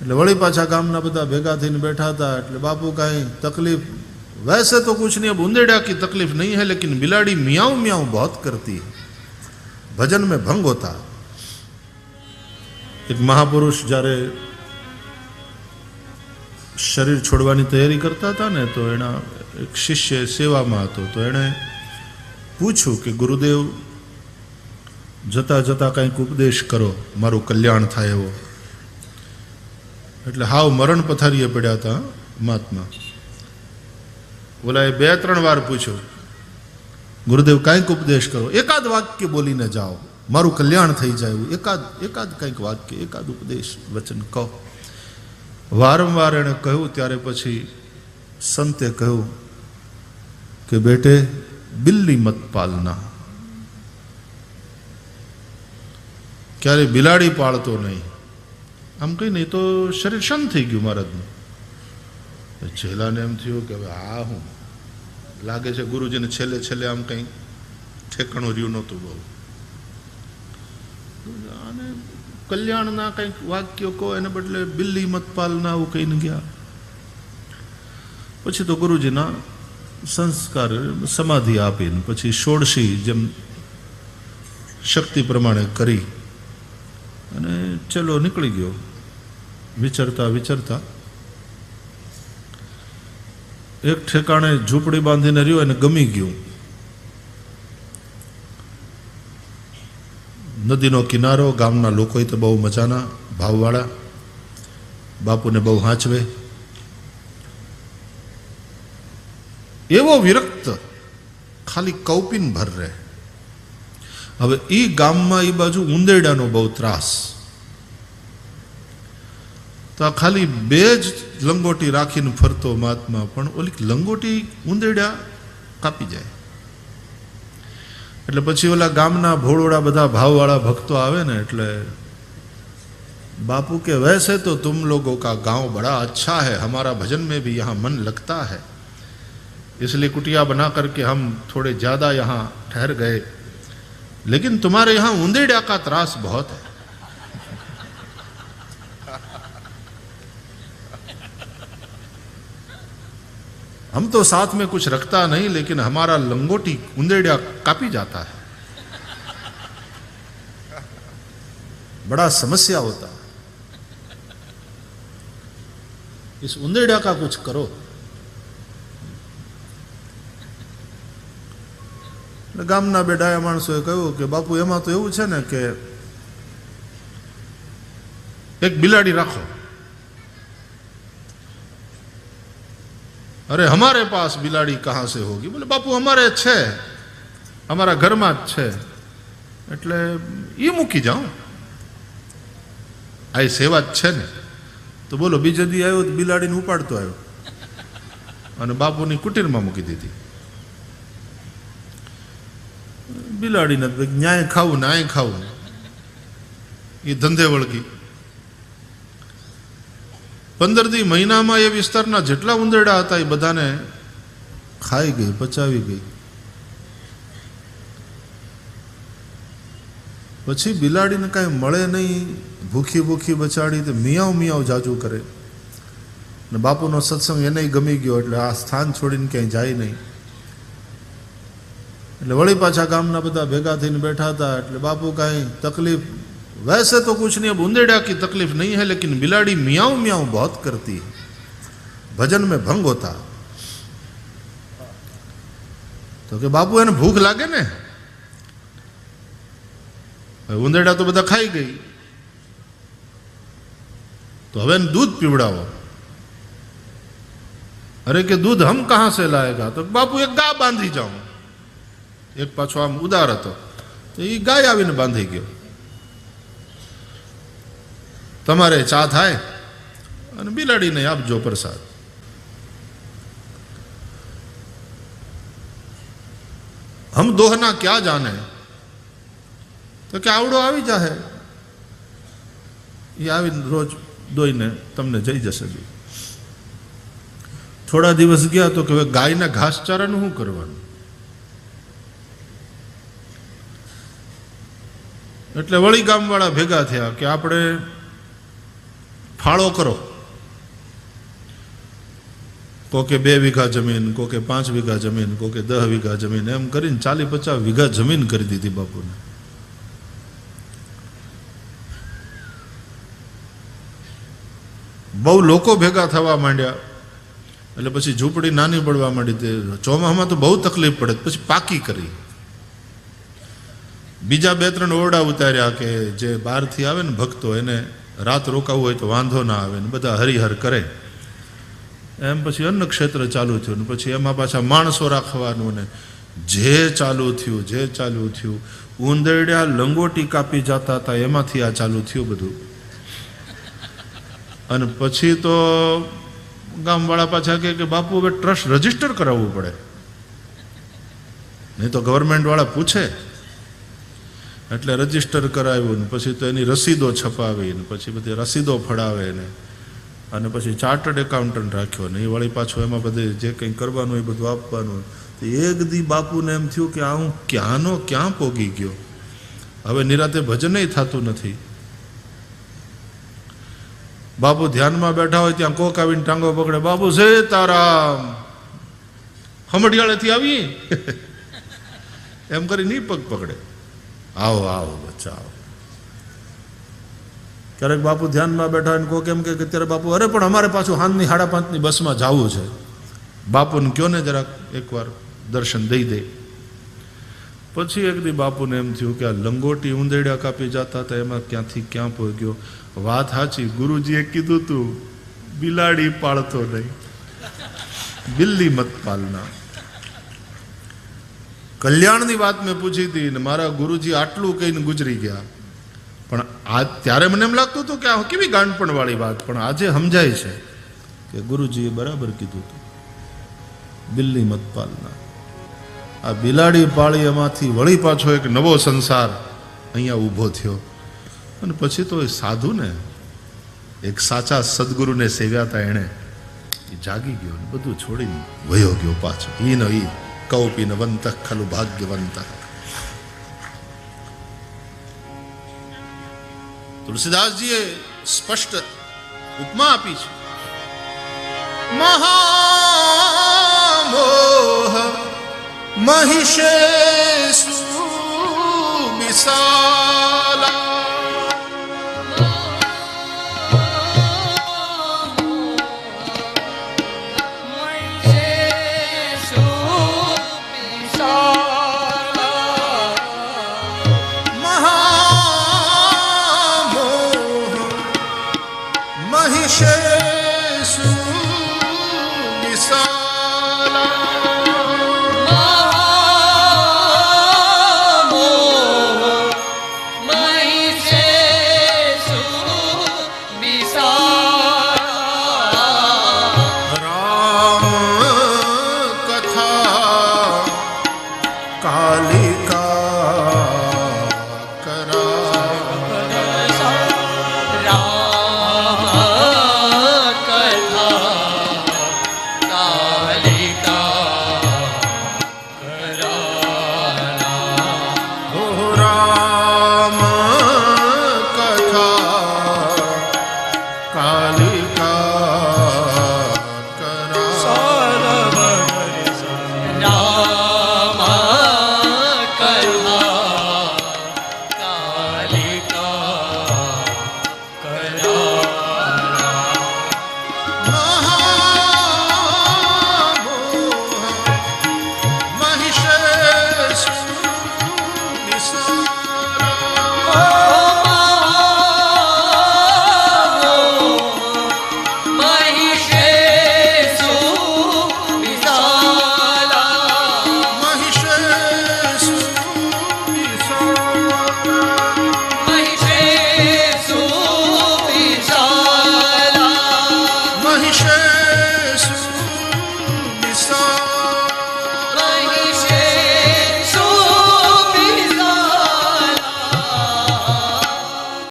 એટલે વળી પાછા ગામના બધા ભેગા થઈને બેઠા હતા એટલે બાપુ કાંઈ તકલીફ वैसे तो कुछ नहीं अब उंदेड़ा की तकलीफ नहीं है लेकिन बिलाड़ी मियाऊं मियाऊं बहुत करती है भजन में भंग होता है એક મહાપુરુષ જ્યારે શરીર છોડવાની તૈયારી કરતા હતા ને તો એના એક શિષ્ય સેવામાં હતો તો એણે પૂછ્યું કે ગુરુદેવ જતા જતા કંઈક ઉપદેશ કરો મારું કલ્યાણ થાય એવો એટલે હાવ મરણ પથારીએ પડ્યા હતા મહાત્મા. ઓલાએ બે ત્રણ વાર પૂછ્યું, ગુરુદેવ, કાંઈક ઉપદેશ કરો. એકાદ વાક્ય બોલીને જાઓ. મારું કલ્યાણ થઈ જાય એકાદ એકાદ કંઈક વાક્ય, એકાદ ઉપદેશ, વચન કહો. વારંવાર એણે કહ્યું, ત્યારે પછી સંતે કહ્યું કે, બેટે, બિલ્લી મત પાલના. ક્યારે બિલાડી પાળતો નહીં. આમ કંઈ નહીં તો શરીર શાંત થઈ ગયું મહારાજનું. છેલ્લાને એમ થયું કે હવે આ હું. લાગે છે ગુરુજીને છેલ્લે છેલ્લે આમ કંઈ ઠેકાણું રહ્યું નહોતું બહુ. અને કલ્યાણના કંઈક વાક્યો કહો, એને બદલે બિલ્લી મતપાલના આવું કહીને ગયા. પછી તો ગુરુજીના સંસ્કાર સમાધિ આપીને પછી ષોડશી જેમ શક્તિ પ્રમાણે કરી. અને ચલો નીકળી ગયો. વિચરતા વિચરતા. એક ઠેકાણે ઝૂંપડી બાંધીને રહ્યો એને ગમી ગયું. નદીનો કિનારો, ગામના લોકોય તો બહુ મજાના, ભાવવાળા. બાપુને બહુ હાંચવે. એવો વિરક્ત, ખાલી કૌપિન ભર રહે. હવે એ ગામમાં એ બાજુ ઉંદેડાનો બહુ ત્રાસ. તો આ ખાલી બે જ લંગોટી રાખીને ફરતો મહાત્મા પણ ઓલી લંગોટી ઉંદેડા કાપી જાય એટલે પછી ઓલા ગામના ભોળોડા બધા ભાવવાળા ભક્તો આવે ને એટલે बापू के वैसे तो तुम लोगों का गांव बड़ा अच्छा है हमारा भजन में भी यहाँ मन लगता है इसलिए कुटिया बना करके हम थोड़े ज़्यादा यहाँ ठहर गए लेकिन तुम्हारे यहाँ उंदेड़ा का त्रास बहुत है हम तो साथ में कुछ रखता नहीं लेकिन हमारा लंगोटी उंदेड़ा कापी जाता है बड़ा समस्या होता है इस उंदेड़ा का कुछ करो એટલે ગામના બે ડાયા માણસોએ કહ્યું કે બાપુ એમાં તો એવું છે ને કે એક બિલાડી રાખો અરે, અમારે પાસ બિલાડી કહાં સે હોગી? બોલે, બાપુ, અમારે છે. અમારા ઘરમાં જ છે. એટલે એ મૂકી જાઓ આ સેવા જ છે ને. તો બોલો, બીજો દી આવ્યો તો બિલાડીને ઉપાડતો આવ્યો. અને બાપુની કુટીરમાં મૂકી દીધી. બિલાડીને ન્યાય ખાવું ને આય ખાવું. એ ધંધે વળગી. પંદર દી મહિનામાં એ વિસ્તારના જેટલા ઉંદરડા હતા એ બધાને ખાઈ ગઈ, પચાવી ગઈ. પછી બિલાડીને કાંઈ મળે નહીં, ભૂખી ભૂખી બચાડી તો મિયાવ મિયાવ જાજુ કરે. ને બાપુનો સત્સંગ એને ગમી ગયો એટલે આ સ્થાન છોડીને ક્યાંય જાય નહીં. એટલે વળી પાછા ગામના બધા ભેગા થઈને બેઠા હતા એટલે બાપુ કાંઈ તકલીફ वैसे तो कुछ नहीं अब उंदेड़ा की तकलीफ नहीं है लेकिन बिलाड़ी मियाऊं मियाऊं बहुत करती है भजन में भंग होता તો કે બાપુ એને ભૂખ લાગે ને ઉંદેડા તો બધા ખાઈ ગઈ તો હવે એને दूध પીવડાવો અરે કે दूध हम कहाँ से लाएगा તો બાપુ એક ગા બાંધી જાઉં એક પાછો આમ ઉદાર હતો તો એ ગાય આવીને બાંધી ગયો તમારે ચા થાય? અને બિલાડીને આપજો પ્રસાદ. હમ દોહના ક્યાં જાને? તો કે આવડો આવી જાહે. એ આવીને રોજ દોઈને તમને જઈ જશે બી. થોડા દિવસ ગયા તો કે હવે ગાયના ઘાસચારાનું શું કરવાનું? એટલે વળી ગામવાળા ભેગા થયા કે આપણે ફાળો કરો. કોકે બે વીઘા જમીન, કોકે પાંચ વીઘા જમીન, કોકે દસ વીઘા જમીન, એમ કરીને ચાલી પચાસ વીઘા જમીન કરી દીધી બાપુને. બહુ લોકો ભેગા થવા માંડ્યા. એટલે પછી ઝૂંપડી નાની પડવા માંડી તે ચોમાસામાં તો બહુ તકલીફ પડે, પછી પાકી કરી. બીજા બે ત્રણ ઓરડા ઉતાર્યા કે જે બહારથી આવે ને ભક્તો એને રાત રોકાવું હોય તો વાંધો ના આવે ને બધા હરિહર કરે. એમ પછી અન્ન ક્ષેત્ર ચાલુ થયું ને પછી એમાં પાછા માણસો રાખવાનું ને જે ચાલુ થયું, જે ચાલુ થયું. ઉંદરડ્યા લંગોટી કાપી જતા હતા, એમાંથી આ ચાલુ થયું બધું. અને પછી તો ગામવાળા પાછા કહે કે બાપુ, હવે ટ્રસ્ટ રજિસ્ટર કરાવવું પડે. નહીં તો ગવર્મેન્ટ વાળા પૂછે એટલે રજિસ્ટર કરાવ્યું ને પછી તો એની રસીદો છપાવી ને પછી બધી રસીદો ફડાવે ને. અને પછી ચાર્ટર્ડ એકાઉન્ટન્ટ રાખ્યો ને. એ વળી પાછું એમાં બધે જે કંઈ કરવાનું એ બધું આપવાનું તો એક દી બાપુને એમ થયું કે આ હું ક્યાંનો ક્યાં પોગી ગયો? હવે નિરાતે ભજનય થતું નથી. બાપુ ધ્યાનમાં બેઠા હોય ત્યાં કોક આવીને ટાંગો પકડે, બાપુ છે તારા હમડિયાળેથી આવી એમ કરી નહીં પગ પકડે. આવો આવો, બચ્ચા, આવો. ક્યારેક બાપુ ધ્યાનમાં બેઠા હોય કોઈ કેમ કે ત્યારે બાપુ, અરે, પણ અમારે પાછું હાનની સાડા પાંચની બસમાં જવું છે. બાપુને કયો ને જરાક એકવાર દર્શન દઈ દે. પછી એક દી બાપુને એમ થયું કે આ લંગોટી ઉંદેડા કાપી જતા હતા, એમાં ક્યાંથી ક્યાં પહોંચ્યો વાત સાચી, ગુરુજીએ કીધું તું, બિલાડી પાળતો નહીં. બિલ્લી મત પાલના. કલ્યાણની વાત મેં પૂછી હતી ને મારા ગુરુજી આટલું કહીને ગુજરી ગયા. પણ આ ત્યારે મને એમ લાગતું હતું કે આ કેવી ગાંડપણ વાળી વાત, પણ આજે સમજાય છે કે ગુરુજીએ બરાબર કીધું હતું. બિલ્લી મત પાલના આ બિલાડી પાળી એમાંથી વળી પાછો એક નવો સંસાર અહીંયા ઊભો થયો. અને પછી તો એ સાધુને, એક સાચા સદગુરુને સેવ્યા હતા એણે. એ જાગી ગયો ને બધું છોડીને વયો ગયો પાછો. એ ન ઈ. કૌપી નવંત ખલુ ભાગ્યવંત તુલસીદાસજીએ સ્પષ્ટ ઉપમા આપી છે। મહામોહ મહિષે સુબિસા